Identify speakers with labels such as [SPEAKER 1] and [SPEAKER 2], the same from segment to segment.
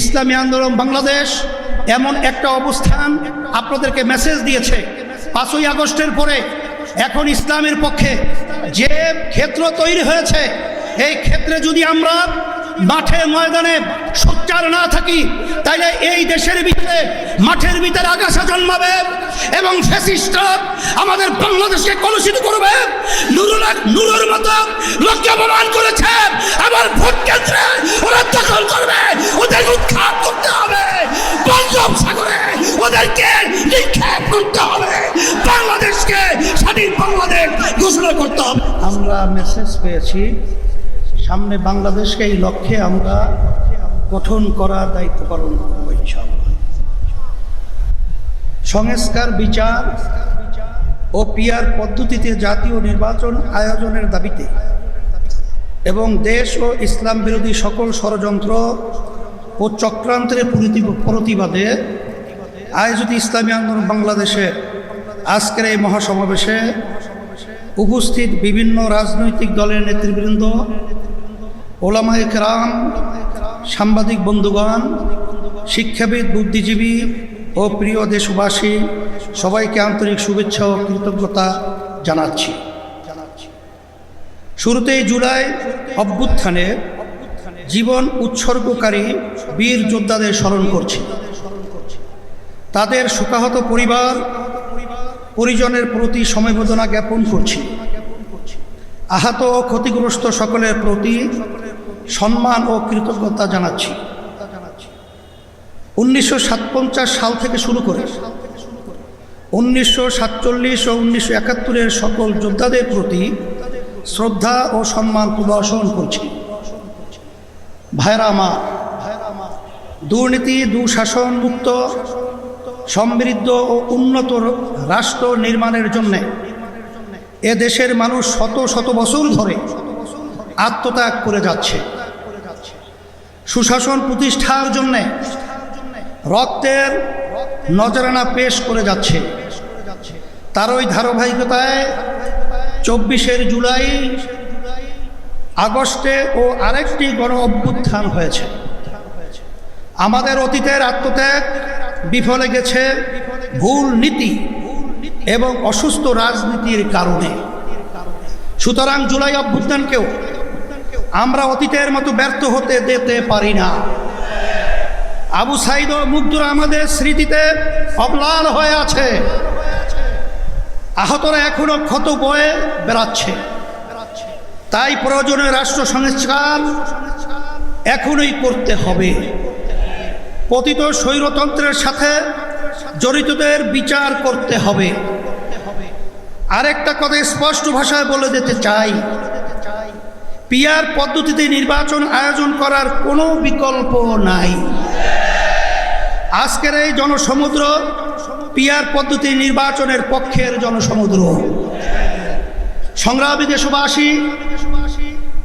[SPEAKER 1] ইসলামী আন্দোলন বাংলাদেশ এমন একটা অবস্থান আপনাদেরকে মেসেজ দিয়েছে। পাঁচই আগস্টের পরে এখন ইসলামের পক্ষে যে ক্ষেত্র তৈরি হয়েছে, এই ক্ষেত্রে যদি আমরা মাঠে ময়দানে সোচ্চার না থাকি, তাইলে এই দেশের ভিতরে মাঠের ভিতরে আগাছা জন্মাবে এবং ফ্যাসিস্টরা আমাদের বাংলাদেশকে কলুষিত করবে। নুরুল নুরুর মতো লোককে অপমান করেছে। আবার ভোট কেন্দ্রে ওরা দখল করবে। ওদের উৎখাত করতে হবে। বঙ্গোপসাগরে ওদেরকে নিক্ষেপ করতে হবে। বাংলাদেশকে স্বাধীন বাংলাদেশ ঘোষণা করতে হবে। আমরা মেসেজ পেয়েছি সামনে বাংলাদেশকে এই লক্ষ্যে আমরা গঠন করার দায়িত্ব পালন করব সংস্কার, বিচার ও পিয়ার পদ্ধতিতে জাতীয় নির্বাচন আয়োজনের দাবিতে এবং দেশ ও ইসলাম বিরোধী সকল ষড়যন্ত্র ও চক্রান্তের প্রতি- প্রতিবাদে আয়োজিত ইসলামী আন্দোলন বাংলাদেশে আজকের এই মহাসমাবেশে উপস্থিত বিভিন্ন রাজনৈতিক দলের নেতৃবৃন্দ ওলামায়ে কেরাম, সাংবাদিক বন্ধুগণ, শিক্ষাবিদ, বুদ্ধিজীবী ও প্রিয় দেশবাসী, সবাইকে আন্তরিক শুভেচ্ছা ও কৃতজ্ঞতা জানাচ্ছি। শুরুতেই জুলাই অভ্যুত্থানে জীবন উৎসর্গকারী বীর যোদ্ধাদের স্মরণ করছি। তাদের শোকাহত পরিবার, পরিজনের প্রতি সমবেদনা জ্ঞাপন করছি। আহত ও ক্ষতিগ্রস্ত সকলের প্রতি সম্মান ও কৃতজ্ঞতা জানাচ্ছি। উনিশশো সাল থেকে শুরু করে উনিশশো সাতচল্লিশ ও উনিশশো একাত্তরের সকল যোদ্ধাদের প্রতি শ্রদ্ধা ও সম্মান প্রদর্শন করছি। ভাইরা আমার, দুর্নীতি, দুঃশাসন মুক্ত, সমৃদ্ধ ও উন্নত রাষ্ট্র নির্মাণের জন্যে এ দেশের মানুষ শত শত বছর ধরে আত্মত্যাগ করে যাচ্ছে। সুশাসন প্রতিষ্ঠার জন্যে রক্তের নজরানা পেশ করে যাচ্ছে। তার ওই ধারাবাহিকতায় চব্বিশের জুলাই, আগস্টে ও আরেকটি গণ অভ্যুত্থান হয়েছে। আমাদের অতীতের আত্মত্যাগ বিফলে গেছে। ভুল নীতি এবং অসুস্থ রাজনীতির কারণে। সুতরাং জুলাই অভ্যুত্থানকেও আমরা অতীতের মতো ব্যর্থ হতে দিতে পারি না। আবু সাইদ ও আমাদের স্মৃতিতে অবলাল হয়ে আছে। আহতরা এখনও ক্ষত বয়ে বেড়াচ্ছে। তাই প্রয়োজনে রাষ্ট্র সংস্কার এখনই করতে হবে। পতিত স্বৈরতন্ত্রের সাথে জড়িতদের বিচার করতে হবে। আরেকটা কথা স্পষ্ট ভাষায় বলে দিতে চাই। পিয়ার পদ্ধতিতে নির্বাচন আয়োজন করার কোনো বিকল্প নাই। আজকের এই জনসমুদ্র পিয়ার পদ্ধতি নির্বাচনের পক্ষের জনসমুদ্র। সংগ্রামী দেশবাসী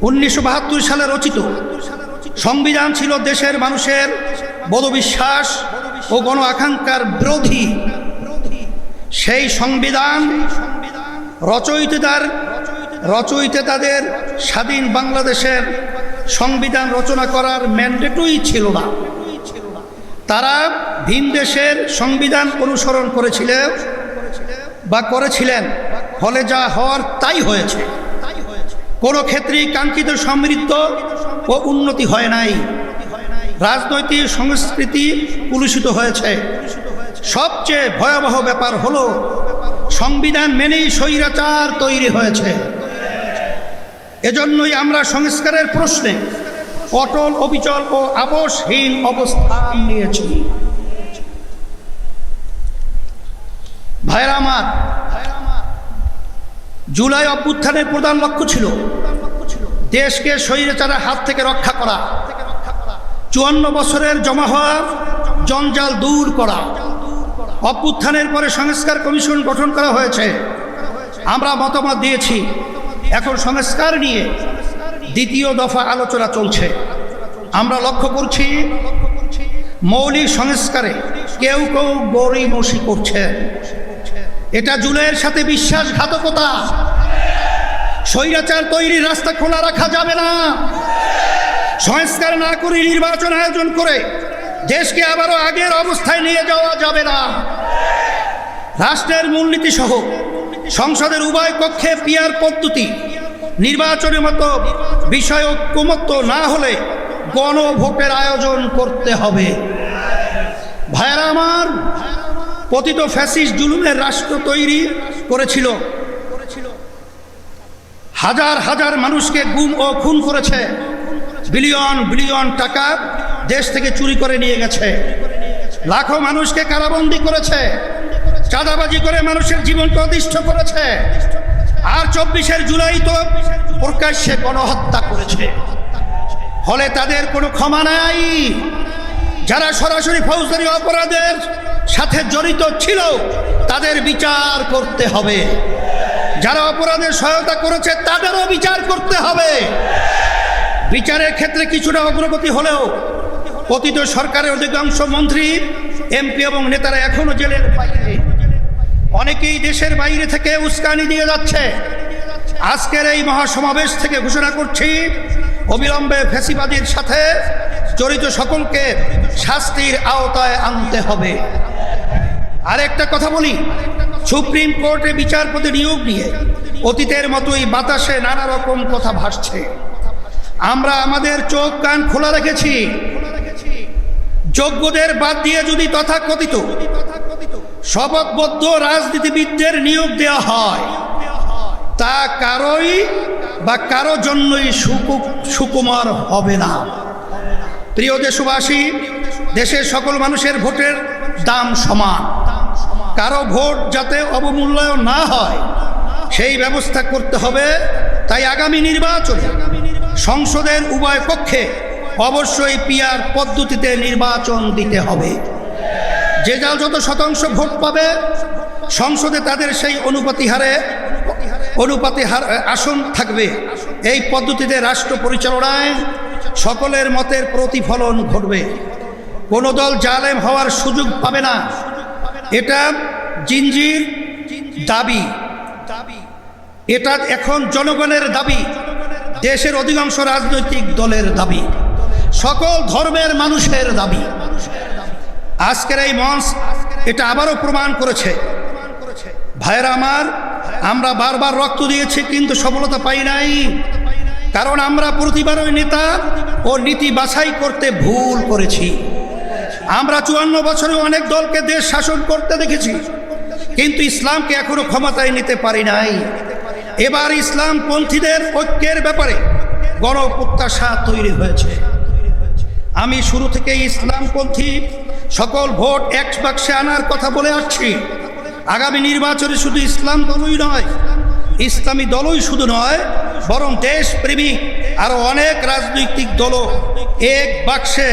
[SPEAKER 1] উনিশশো বাহাত্তর সালে রচিত। সংবিধান ছিল দেশের মানুষের বোধবিশ্বাস। ও গণ আকাঙ্ক্ষার বিরোধী, সেই সংবিধান রচয়িতার, রচয়িতাদের স্বাধীন বাংলাদেশের সংবিধান রচনা করার ম্যান্ডেটই ছিল না। তারা ভিন দেশের সংবিধান অনুসরণ করেছিলেন বা করেছিলেন। ফলে যা হওয়ার তাই হয়েছে। কোনো ক্ষেত্রেই কাঙ্ক্ষিত সমৃদ্ধ ও উন্নতি হয় নাই। রাজনৈতিক সংস্কৃতি কুলুষিত হয়েছে। সবচেয়ে ভয়াবহ ব্যাপার হলো, সংবিধান মেনেই স্বৈরাচার তৈরি হয়েছে। এজন্যই আমরা সংস্কারের প্রশ্নে অটল, অবিচল ও আবশহীন অবস্থান নিয়েছি। ভাইরা আমার, জুলাই অভ্যুত্থানের প্রধান লক্ষ্য ছিল দেশকে স্বৈরাচারের হাত থেকে রক্ষা করা। চুয়ান্ন বছরের জমা হওয়া জঞ্জাল দূর করা। অভ্যুত্থানের পরে সংস্কার কমিশন গঠন করা হয়েছে। আমরা মতামত দিয়েছি। এখন সংস্কার নিয়ে দ্বিতীয় দফা আলোচনা চলছে। আমরা লক্ষ্য করছি, মৌলিক সংস্কারে কেউ কেউ গরিমসি করছে। এটা জুলাইয়ের সাথে বিশ্বাসঘাতকতা। স্বৈরাচার তৈরির রাস্তা খোলা রাখা যাবে না। সংস্কার না করে নির্বাচন আয়োজন করে দেশকে আবারও আগের অবস্থায় নিয়ে যাওয়া যাবে না। রাষ্ট্রের মূলনীতি সহ সংসদের উভয় কক্ষে পিয়ার পদ্ধতি, নির্বাচনের মতো বিষয় ঐক্যমত্য না হলে গণভোটের আয়োজন করতে হবে। ভাইয়েরা আমার, পতিত ফ্যাসিস জুলুমের রাষ্ট্র তৈরি করেছিল। হাজার হাজার মানুষকে গুম ও খুন করেছে। বিলিয়ন বিলিয়ন টাকা দেশ থেকে চুরি করে নিয়ে গেছে। লাখো মানুষকে কারাবন্দি করেছে। চাঁদাবাজি করে মানুষের জীবনকে অতিষ্ঠ করেছে। আর চব্বিশের জুলাই তো প্রকাশ্যে গণহত্যা করেছে। ফলে তাদের কোনো ক্ষমা নাই। যারা সরাসরি ফৌজদারি অপরাধের সাথে জড়িত ছিল, তাদের বিচার করতে হবে। যারা অপরাধের সহায়তা করেছে, তাদেরও বিচার করতে হবে। বিচারের ক্ষেত্রে কিছুটা অগ্রগতি হলেও অতীত সরকারের অধিকাংশ মন্ত্রী, এমপি এবং নেতারা এখনও জেলের বাইরে অনেকেই দেশের বাইরে থেকে উস্কানি দিয়ে যাচ্ছে। আজকের এই মহাসমাবেশ থেকে ঘোষণা করছি, অবিলম্বে ফেসিবাদীর সাথে জড়িত সকলকে শাস্তির আওতায় আনতে হবে। আরেকটা কথা বলি, সুপ্রিম কোর্টে বিচারপতি নিয়োগ নিয়ে অতীতের মতোই বাতাসে নানা রকম কথা ভাসছে। আমরা আমাদের চোখ কান খোলা রেখেছি। যোগ্যদের বাদ দিয়ে যদি তথাকথিত শপথবদ্ধ রাজনীতিবিদদের নিয়োগ দেওয়া হয়, তা কারোই বা কারও জন্যই সুকুমার হবে না। প্রিয় দেশবাসী, দেশের সকল মানুষের ভোটের দাম সমান। কারও ভোট যাতে অবমূল্যায়ন না হয়, সেই ব্যবস্থা করতে হবে। তাই আগামী নির্বাচনে সংসদের উভয় পক্ষে অবশ্যই পিয়ার পদ্ধতিতে নির্বাচন দিতে হবে। যে যার যত শতাংশ ভোট পাবে, সংসদে তাদের সেই অনুপাতি হারে অনুপাতি হার আসন থাকবে। এই পদ্ধতিতে রাষ্ট্র পরিচালনায় সকলের মতের প্রতিফলন ঘটবে। কোনো দল জালেম হওয়ার সুযোগ পাবে না। এটা জিনজির দাবি। এটা এখন জনগণের দাবি। দেশের অধিকাংশ রাজনৈতিক দলের দাবি, সকল ধর্মের মানুষের দাবি। আজকের এই মঞ্চ এটা আবারও প্রমাণ করেছে। ভাইরা আমার, আমরা বারবার রক্ত দিয়েছি কিন্তু সফলতা পাই নাই। কারণ আমরা প্রতিবারই নেতা ও নীতি বাছাই করতে ভুল করেছি। আমরা চুয়ান্ন বছরে অনেক দলকে দেশ শাসন করতে দেখেছি, কিন্তু ইসলামকে এখনও ক্ষমতায় নিতে পারি নাই। এবার ইসলাম পন্থীদের ঐক্যের ব্যাপারে গণপ্রত্যাশা তৈরি হয়েছে। আমি শুরু থেকে ইসলামপন্থী, সকল ভোট এক বাক্সে আনার কথা বলে আসছি। আগামী নির্বাচনে শুধু ইসলাম দলই নয়, ইসলামী দলই শুধু নয়, বরং দেশপ্রেমিক আরও অনেক রাজনৈতিক দলও এক বাক্সে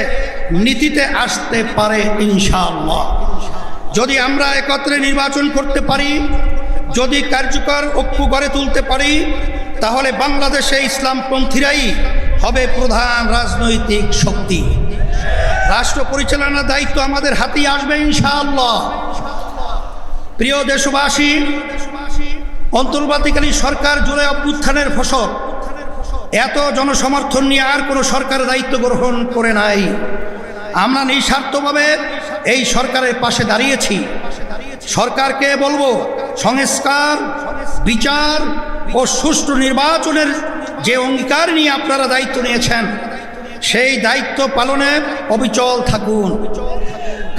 [SPEAKER 1] নীতিতে আসতে পারে ইনশাআল্লাহ। যদি আমরা একত্রে নির্বাচন করতে পারি যদি কার্যকর ঐক্য গড়ে তুলতে পারি, তাহলে বাংলাদেশে ইসলামপন্থীরাই হবে প্রধান রাজনৈতিক শক্তি। রাষ্ট্র পরিচালনার দায়িত্ব আমাদের হাতেই আসবে, ইনশাআল্লাহ। প্রিয় দেশবাসী, অন্তর্বর্তীকালীন সরকার জুড়ে অভ্যুত্থানের ফসল। এত জনসমর্থন নিয়ে আর কোনো সরকার দায়িত্ব গ্রহণ করে নাই। আমরা নিঃস্বার্থভাবে এই সরকারের পাশে দাঁড়িয়েছি। সরকারকে বলব সংস্কার, বিচার ও সুষ্ঠু নির্বাচনের যে অঙ্গীকার নিয়ে আপনারা দায়িত্ব নিয়েছেন, সেই দায়িত্ব পালনে অবিচল থাকুন।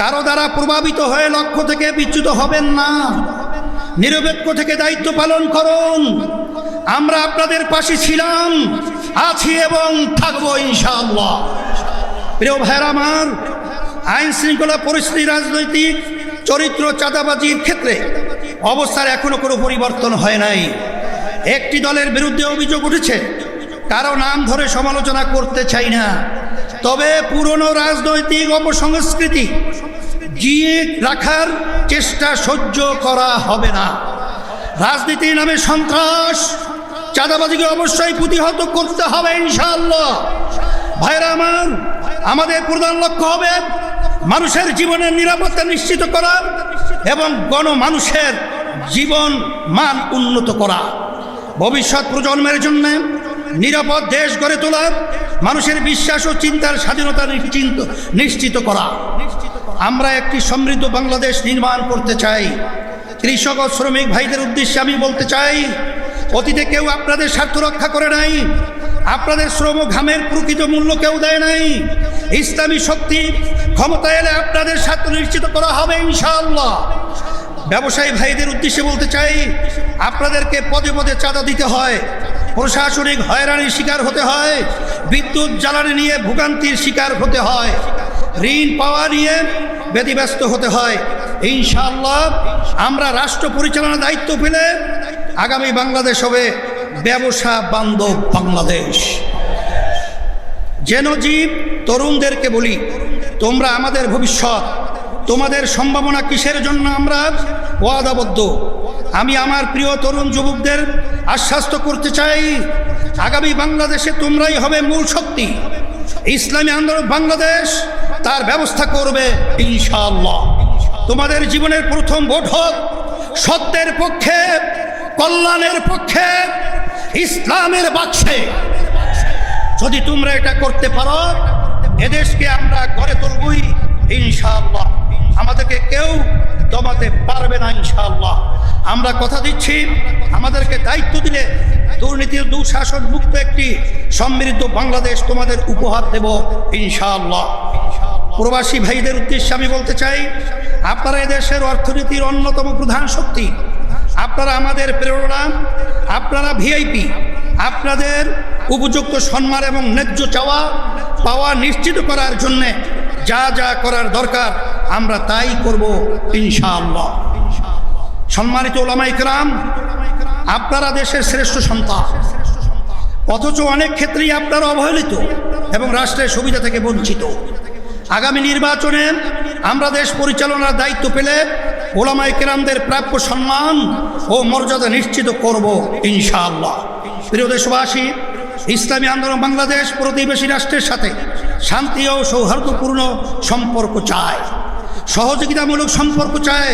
[SPEAKER 1] কারও দ্বারা প্রভাবিত হয়ে লক্ষ্য থেকে বিচ্যুত হবেন না। নিরপেক্ষ থেকে দায়িত্ব পালন করুন। আমরা আপনাদের পাশে ছিলাম, আছি এবং থাকব ইনশাআল্লাহ। প্রিয় ভাইরা আমার আইন শৃঙ্খলা পরিস্থিতি, রাজনৈতিক চরিত্র, চাঁদাবাজির ক্ষেত্রে অবস্থার এখনও কোনো পরিবর্তন হয় নাই। একটি দলের বিরুদ্ধে অভিযোগ উঠেছে, কারও নাম ধরে সমালোচনা করতে চাই না। তবে পুরনো রাজনৈতিক অপসংস্কৃতি জিয়ে রাখার চেষ্টা সহ্য করা হবে না। রাজনীতির নামে সন্ত্রাস, চাঁদাবাজিকে অবশ্যই প্রতিহত করতে হবে ইনশাআল্লাহ। ভাইরা আমার, আমাদের প্রধান লক্ষ্য হবে মানুষের জীবনের নিরাপত্তা নিশ্চিত করা এবং গণমানুষের জীবন মান উন্নত করা। ভবিষ্যৎ প্রজন্মের জন্য নিরাপদ দেশ গড়ে তোলা, মানুষের বিশ্বাস ও চিন্তার স্বাধীনতা নিশ্চিন্ত, নিশ্চিত করা। আমরা একটি সমৃদ্ধ বাংলাদেশ নির্মাণ করতে চাই। কৃষক ও শ্রমিক ভাইদের উদ্দেশ্যে আমি বলতে চাই, অতীতে কেউ আপনাদের স্বার্থ রক্ষা করে নাই আপনাদের শ্রম ঘামের প্রকৃত মূল্য কেউ দেয় নাই। ইসলামী শক্তি ক্ষমতা এলে আপনাদের স্বার্থ নিশ্চিত করা হবে, ইনশাআল্লাহ। ব্যবসায়ী ভাইদের উদ্দেশ্যে বলতে চাই, আপনাদেরকে পদে পদে চাঁদা দিতে হয়। প্রশাসনিক হয়রানির শিকার হতে হয়, বিদ্যুৎ জ্বালানি নিয়ে ভোগান্তির শিকার হতে হয়, ঋণ পাওয়া নিয়ে ব্যতিব্যস্ত হতে হয়। ইনশাআল্লাহ, আমরা রাষ্ট্র পরিচালনার দায়িত্ব পেলে আগামী বাংলাদেশ হবে। ব্যবসা বান্ধব বাংলাদেশ। যেন জীব তরুণদেরকে বলি, তোমরা আমাদের ভবিষ্যৎ, তোমাদের সম্ভাবনা কিসের জন্য আমরা ওয়াদাবদ্ধ? আমি আমার প্রিয় তরুণ যুবকদের আশ্বাস্ত করতে চাই, আগামী বাংলাদেশে তোমরাই হবে মূল শক্তি। ইসলামী আন্দোলন বাংলাদেশ তার ব্যবস্থা করবে, ইনশাআল্লাহ। তোমাদের জীবনের প্রথম ভোট হোক, সত্যের পক্ষে, কল্যাণের পক্ষে ইসলামের বাক্সে। যদি তোমরা এটা করতে পারো, এদেশকে আমরা গড়ে তুলবই, ইনশাআল্লাহ। আমাদেরকে কেউ দমাতে পারবে না, ইনশাআল্লাহ। আমরা কথা দিচ্ছি, আমাদেরকে দায়িত্ব দিলে দুর্নীতির দুঃশাসন মুক্ত একটি সমৃদ্ধ বাংলাদেশ তোমাদের উপহার দেব, ইনশাআল্লাহ। প্রবাসী ভাইদের উদ্দেশ্যে আমি বলতে চাই, আপনারা এদেশের অর্থনীতির অন্যতম প্রধান শক্তি। আপনারা আমাদের প্রেরণা, আপনারা ভিআইপি আপনাদের উপযুক্ত সম্মান এবং ন্যায্য চাওয়া পাওয়া নিশ্চিত করার জন্যে যা যা করার দরকার, আমরা তাই করব ইনশাআল্লাহ। সম্মানিত ওলামাই ইকরাম, আপনারা দেশের শ্রেষ্ঠ সন্তান। অথচ অনেক ক্ষেত্রেই আপনারা অবহেলিত এবং রাষ্ট্রের সুবিধা থেকে বঞ্চিত। আগামী নির্বাচনে আমরা দেশ পরিচালনার দায়িত্ব পেলে ওলামাই কেরামদের প্রাপ্য সম্মান ও মর্যাদা নিশ্চিত করব ইনশাআল্লাহ। প্রিয় দেশবাসী, ইসলামী আন্দোলন বাংলাদেশ প্রতিবেশী রাষ্ট্রের সাথে শান্তি ও সৌহার্দ্যপূর্ণ সম্পর্ক চায়। সহযোগিতামূলক সম্পর্ক চায়,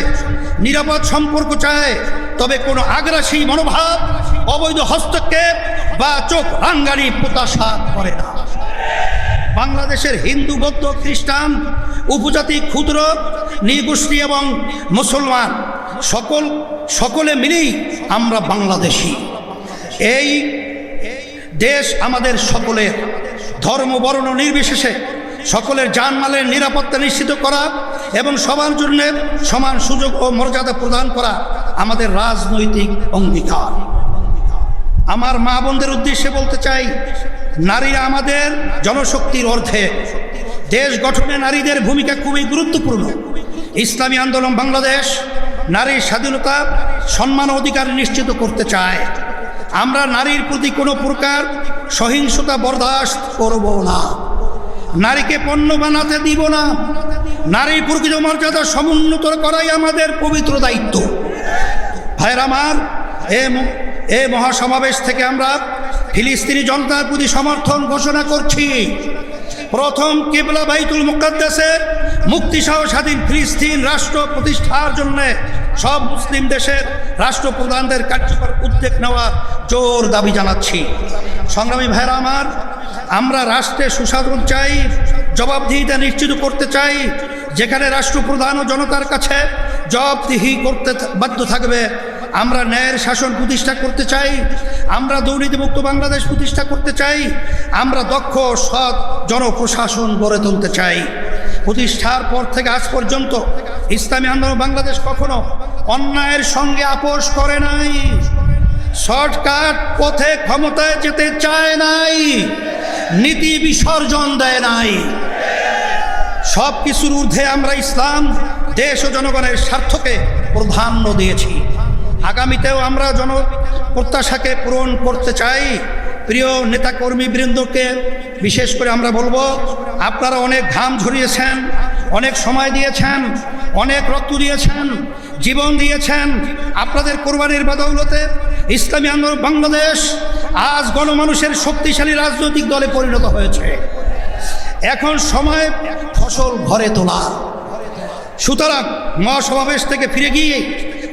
[SPEAKER 1] নিরাপদ সম্পর্ক চায়, তবে কোনো আগ্রাসী মনোভাব, অবৈধ হস্তক্ষেপ বা চোখ রাঙ্গানি প্রত্যাশা করে না। বাংলাদেশের হিন্দু, বৌদ্ধ, খ্রিস্টান, উপজাতি, ক্ষুদ্র, নৃগোষ্ঠী এবং মুসলমান সকল, সকলে মিলেই আমরা বাংলাদেশি। এই দেশ আমাদের সকলের ধর্ম, বর্ণ নির্বিশেষে সকলের জানমালের নিরাপত্তা নিশ্চিত করা এবং সবার জন্য সমান সুযোগ ও মর্যাদা প্রদান করা আমাদের রাজনৈতিক অঙ্গীকার। আমার মা বোনদের উদ্দেশ্যে বলতে চাই নারীরা আমাদের জনশক্তির অর্ধে। দেশ গঠনে নারীদের ভূমিকা খুবই গুরুত্বপূর্ণ। ইসলামী আন্দোলন বাংলাদেশ নারীর স্বাধীনতা, সম্মান অধিকার নিশ্চিত করতে চায়। আমরা নারীর প্রতি কোনো প্রকার সহিংসতা বরদাস্ত করব না। নারীকে পণ্য বানাতে দিব না। নারীর প্রকৃত মর্যাদা সমুন্নত করাই আমাদের পবিত্র দায়িত্ব। ভাইয়ের আমার, এ মহাসমাবেশ থেকে আমরা ফিলিস্তিনি জনতার প্রতি সমর্থন ঘোষণা করছি। প্রথম কেবলা বাইতুল মুকাদ্দাসের মুক্তিসহ স্বাধীন ফিলিস্তিন রাষ্ট্র প্রতিষ্ঠার জন্য সব মুসলিম দেশের রাষ্ট্রপ্রধানদের কার্যকর উদ্যোগ নেওয়ার জোর দাবি জানাচ্ছি। সংগ্রামী ভাইরা আমার, আমরা রাষ্ট্রে সুশাসন চাই, জবাবদিহিতা নিশ্চিত করতে চাই, যেখানে রাষ্ট্রপ্রধান ও জনতার কাছে জবাবদিহি করতে বাধ্য থাকবে আমরা ন্যায়ের শাসন প্রতিষ্ঠা করতে চাই, আমরা দুর্নীতিমুক্ত বাংলাদেশ প্রতিষ্ঠা করতে চাই, আমরা দক্ষ, সৎ জনপ্রশাসন গড়ে তুলতে চাই। প্রতিষ্ঠার পর থেকে আজ পর্যন্ত ইসলামী আন্দোলন বাংলাদেশ কখনো অন্যায়ের সঙ্গে আপোষ করে নাই। শর্টকাট পথে ক্ষমতায় যেতে চায় নাই, নীতি বিসর্জন দেয় নাই। সব কিছুর ঊর্ধ্বে আমরা ইসলাম, দেশ ও জনগণের স্বার্থকে প্রাধান্য দিয়েছি। আগামীতেও আমরা জন প্রত্যাশাকে পূরণ করতে চাই। প্রিয় নেতাকর্মী বৃন্দকে বিশেষ করে আমরা বলব, আপনারা অনেক ঘাম ঝরিয়েছেন, অনেক সময় দিয়েছেন, অনেক রক্ত দিয়েছেন, জীবন দিয়েছেন। আপনাদের কোরবানির বাদৌলতে ইসলামী আন্দোলন বাংলাদেশ আজ গণমানুষের শক্তিশালী রাজনৈতিক দলে পরিণত হয়েছে। এখন সময় ফসল ঘরে তোলা সুতরাং মহাসমাবেশ থেকে ফিরে গিয়ে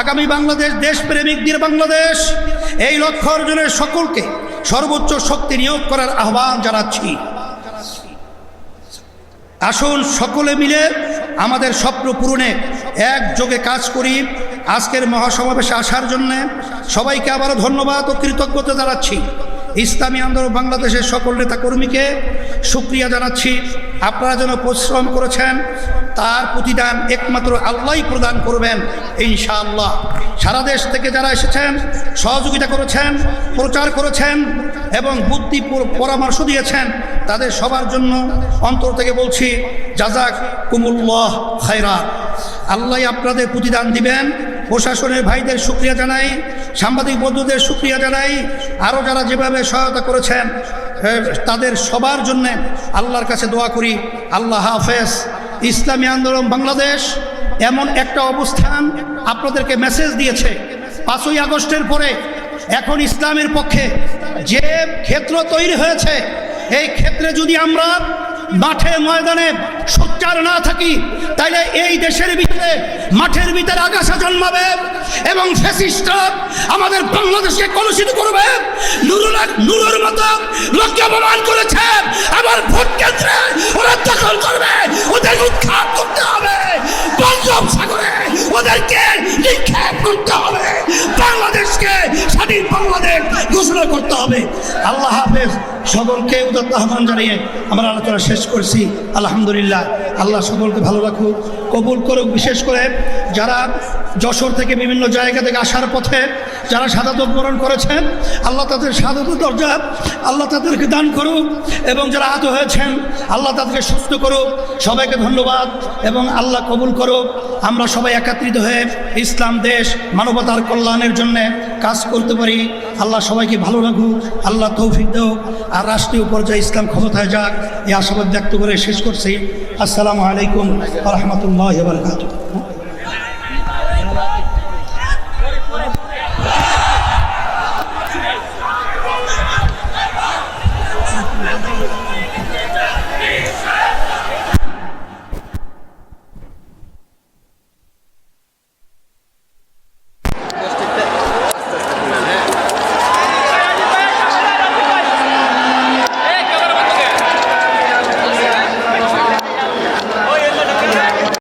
[SPEAKER 1] আগামী বাংলাদেশ, দেশপ্রেমিকদের বাংলাদেশ, এই লক্ষ্য অর্জনের সকলকে সর্বোচ্চ শক্তি নিয়োগ করার আহ্বান জানাচ্ছি। আসুন সকলে মিলে আমাদের স্বপ্ন পূরণে একযোগে কাজ করি। আজকের মহাসমাবেশে আসার জন্যে সবাইকে আবারও ধন্যবাদ ও কৃতজ্ঞতা জানাচ্ছি। ইসলামী আন্দোলন বাংলাদেশের সকল নেতাকর্মীকে সুক্রিয়া জানাচ্ছি। আপনারা যেন পরিশ্রম করেছেন, তার প্রতিদান একমাত্র আল্লাহই প্রদান করবেন, ইনশাআল্লাহ। সারা দেশ থেকে যারা এসেছেন, সহযোগিতা করেছেন, প্রচার করেছেন এবং বুদ্ধি পরামর্শ দিয়েছেন, তাদের সবার জন্য অন্তর থেকে বলছি জাজাক কুমুল্লাহ খায়রা আল্লাহ আপনাদের প্রতিদান দিবেন। প্রশাসনের ভাইদের সুক্রিয়া জানাই। সাংবাদিক বন্ধুদের সুক্রিয়া জানাই। আরও যারা যেভাবে সহায়তা করেছেন তাদের সবার জন্যে আল্লাহর কাছে দোয়া করি। আল্লাহ হাফেজ। ইসলামী আন্দোলন বাংলাদেশ এমন একটা অবস্থান আপনাদেরকে মেসেজ দিয়েছে। পাঁচই আগস্টের পরে এখন ইসলামের পক্ষে যে ক্ষেত্র তৈরি হয়েছে, এই ক্ষেত্রে যদি আমরা মাঠে ময়দানে সোচ্চার না থাকি, তাইলে এই দেশের ভিতরে, মাঠের ভিতরে আগাছা জন্মাবে এবং ফ্যাসিস্টরা আমাদের বাংলাদেশকে কলুষিত করবে। নুরুর মতো লোককে অপমান করেছে। আবার ভোট কেন্দ্রে ওরা দখল করবে। ওদের উৎখাত করতে হবে। বঙ্গোপসাগরে ওদেরকে নিক্ষেপ করতে হবে। বাংলাদেশকে, স্বাধীন বাংলাদেশ ঘোষণা করতে হবে। আল্লাহ হাফেজ, সকলকে উদত্ত আহ্বান জানিয়ে আমরা আলোচনা শেষ করছি। আলহামদুলিল্লাহ। আল্লাহ সকলকে ভালো রাখুক, কবুল করুক। বিশেষ করে যারা যশোর থেকে বিভিন্ন জায়গা থেকে আসার পথে যারা সাদাত বরণ করেছেন, আল্লাহ তাদের সাদাত দরজা, আল্লাহ তাদেরকে দান করুক এবং যারা আহত হয়েছেন, আল্লাহ তাদেরকে সুস্থ করুক। সবাইকে ধন্যবাদ এবং আল্লাহ কবুল করুক। আমরা সবাই একত্রিত হয়ে ইসলাম, দেশ, মানবতার কল্যাণের জন্যে কাজ করতে পারি। আল্লাহ সবাইকে ভালো রাখুক, আল্লাহ তৌফিক দেও আর রাষ্ট্রীয় পর্যায়ে ইসলাম ক্ষমতায় যাক, এই আশাবাদ ব্যক্ত করে শেষ করছি। আসসালামু আলাইকুম রহমতুল্লাহ বারকাত